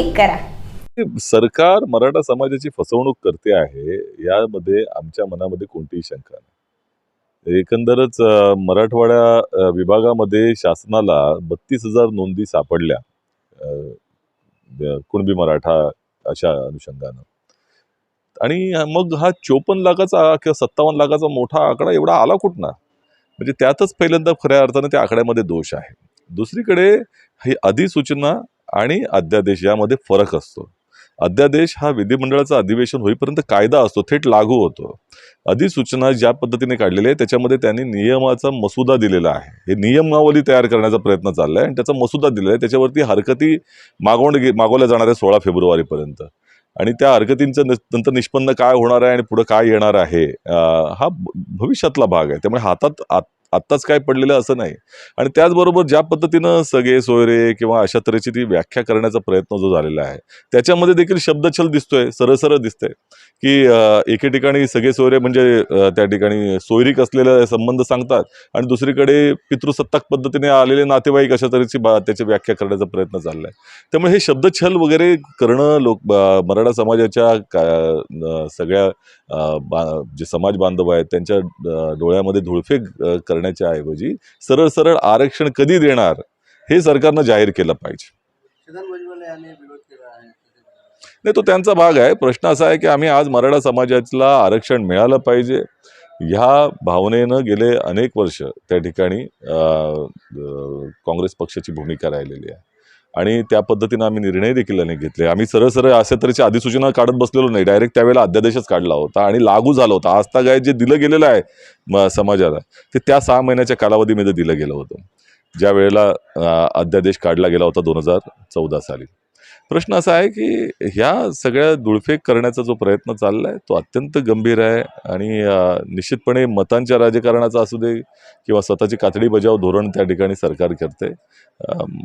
Click करा. सरकार मराठा समाजाची फसवणूक करते आहे यामध्ये आमच्या मनामध्ये कोणतीही शंका नाही. एकंदरच मराठवाड्या विभागामध्ये शासनाला बत्तीस हजार नोंदी सापडल्या कुणबी मराठा अशा अनुषंगानं. आणि मग हा चोपन्न लाखाचा किंवा सत्तावन्न लाखाचा मोठा आकडा एवढा आला कुठनं? म्हणजे त्यातच पहिल्यांदा खऱ्या अर्थानं त्या आकड्यामध्ये दोष आहे. दुसरीकडे ही अधिसूचना आणि अध्यादेश यामध्ये फरक असतो. अध्यादेश हा विधिमंडळाचं अधिवेशन होईपर्यंत कायदा असतो थेट लागू होतो. अधिसूचना ज्या पद्धतीने काढलेली आहे त्याच्यामध्ये त्यांनी नियमाचा मसुदा दिलेला आहे. हे नियमावली तयार करण्याचा प्रयत्न चालला आहे आणि त्याचा मसुदा दिलेला आहे. त्याच्यावरती हरकती मागवण मागवल्या जाणार आहे सोळा फेब्रुवारीपर्यंत. आणि त्या हरकतींचं नंतर निष्पन्न काय होणार आहे आणि पुढं काय येणार आहे हा भविष्यातला भाग आहे. त्यामुळे हातात आत- आत्ताच काय पडलेलं असं नाही. आणि त्याचबरोबर ज्या पद्धतीनं सगळे सोयरे किंवा अशा तऱ्हेची ती व्याख्या करण्याचा प्रयत्न जो झालेला आहे त्याच्यामध्ये देखील शब्दछल दिसतोय सरळ सरळ दिसतंय. की एके ठिकाणी सगळे सोयरे म्हणजे त्या ठिकाणी सोयरीक असलेले संबंध सांगतात आणि दुसरीकडे पितृसत्ताक पद्धतीने आलेले नातेवाईक अशा तऱ्हेची बा त्याची व्याख्या करण्याचा प्रयत्न चाललाय. त्यामुळे हे शब्दछल वगैरे करणं लोक मराठा समाजाच्या का सगळ्या बा जे समाज बांधव आहेत त्यांच्या डोळ्यामध्ये धुळफेक करण्याच्या ऐवजी सरळ सरळ आरक्षण कधी देणार हे सरकारनं जाहीर केलं पाहिजे. नाही तो त्यांचा भाग आहे. प्रश्न असा आहे की आम्ही आज मराठा समाजाला आरक्षण मिळालं पाहिजे. ह्या भावनेनं गेले अनेक वर्ष त्या ठिकाणी काँग्रेस पक्षाची भूमिका राहिलेली आहे. आणि त्या पद्धतीनं आम्ही निर्णय देखील अनेक घेतले. आम्ही सरळ सरळ अशा तऱ्हेची अधिसूचना काढत बसलेलो नाही. डायरेक्ट त्यावेळेला अध्यादेशच काढला होता आणि लागू झाला होता. आजता जे दिलं गेलेलं आहे म- समाजाला ते त्या सहा महिन्याच्या कालावधीमध्ये दिलं गेलं होतं. ज्या वेळेला अध्यादेश काढला गेला होता दोन हजार चौदा साली. प्रश्न असा आहे की ह्या सगळ्या धुळफेक करण्याचा जो प्रयत्न चालला आहे तो अत्यंत गंभीर आहे आणि निश्चितपणे मतांच्या राजकारणाचा असू दे किंवा स्वतःची कातडी बजाव धोरण त्या ठिकाणी सरकार करते.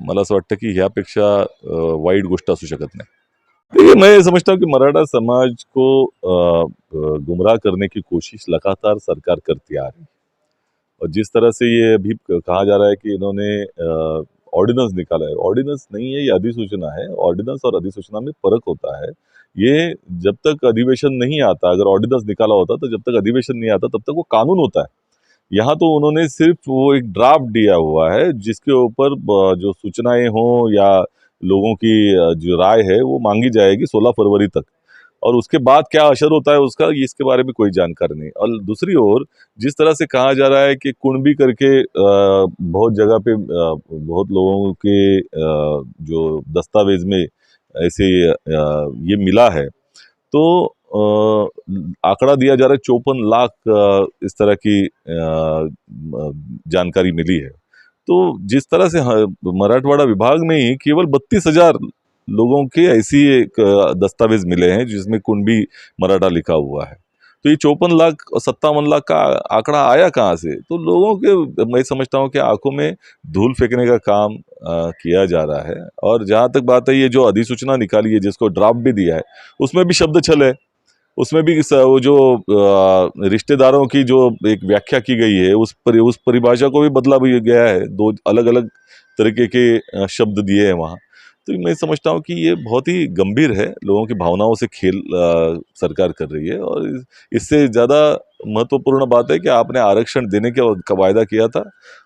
मला असं वाटतं की ह्यापेक्षा वाईट गोष्ट असू शकत नाही. देखिए मैं समझता हूँ कि मराठा समाज को गुमराह करने की कोशिश लगातार सरकार करती आ रही है. और जिस तरह से ये अभी कहा जा रहा है कि इन्होंने ऑर्डिनेंस निकाला है। ऑर्डिनेंस नहीं है, ये अधिसूचना है। ऑर्डिनेंस और अधिसूचना में फ़र्क होता है। ये जब तक अधिवेशन नहीं आता, अगर ऑर्डिनेंस निकाला होता तो जब तक अधिवेशन नहीं आता, तब तक वो कानून होता है। यहाँ तो उन्होंने सिर्फ़ वो एक ड्राफ्ट दिया हुआ है, जिसके ऊपर जो सूचनाएँ हों या लोगों की जो राय है, वो मांगी जाएगी 16 फरवरी तक। और उसके बाद क्या असर होता है उसका, ये इसके बारे में कोई जानकारी नहीं। और दूसरी ओर, जिस तरह से कहा जा रहा है कि कुणबी करके बहुत जगह पे बहुत लोगों के जो दस्तावेज़ में ऐसे ये मिला है तो आंकड़ा दिया जा रहा है चौपन लाख इस तरह की जानकारी मिली है। तो जिस तरह से मराठवाड़ा विभाग में ही केवल बत्तीस हज़ार लोगों के ऐसी एक दस्तावेज़ मिले हैं जिसमें कुणबी मराठा लिखा हुआ है। तो ये चौपन लाख और सत्तावन लाख का आंकड़ा आया कहाँ से? तो लोगों के मैं समझता हूँ कि आँखों में धूल फेंकने का काम अ, किया जा रहा है। और जहाँ तक बात है ये जो अधिसूचना निकाली है जिसको ड्राफ्ट भी दिया है उसमें भी शब्द छल है। उसमें भी वो जो रिश्तेदारों की जो एक व्याख्या की गई है उस पर उस परिभाषा को भी बदला भी गया है। दो अलग अलग तरीके के शब्द दिए हैं वहाँ। तो मैं समझता हूँ कि ये बहुत ही गंभीर है। लोगों की भावनाओं से खेल अ, सरकार कर रही है और इससे ज़्यादा महत्वपूर्ण बात है कि आपने आरक्षण देने का वायदा किया था।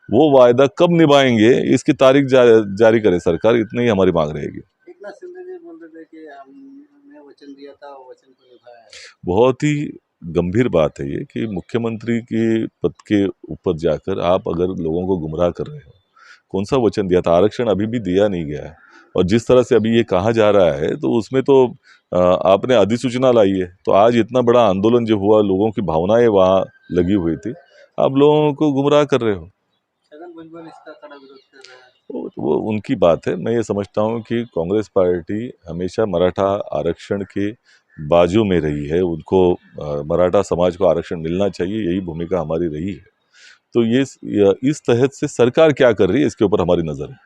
वो वायदा कब निभाएँगे इसकी तारीख जा, जारी करे सरकार इतनी ही हमारी मांग रहेगी। बहुत ही गंभीर बात है ये कि मुख्यमंत्री के पद के ऊपर जाकर आप अगर लोगों को गुमराह कर रहे हो कौन सा वचन दिया था? आरक्षण अभी भी दिया नहीं गया है। और जिस तरह से अभी ये कहा जा रहा है तो उसमें तो आपने अधिसूचना लाई है। तो आज इतना बड़ा आंदोलन जो हुआ लोगों की भावनाएँ वहाँ लगी हुई थी आप लोगों को गुमराह कर रहे हो। हैं। वो वो उनकी बात है। मैं ये समझता हूँ कि कांग्रेस पार्टी हमेशा मराठा आरक्षण के बाजू में रही है। उनको मराठा समाज को आरक्षण मिलना चाहिए यही भूमिका हमारी रही है। तो ये इस तहत से सरकार क्या कर रही है इसके ऊपर हमारी नज़र है।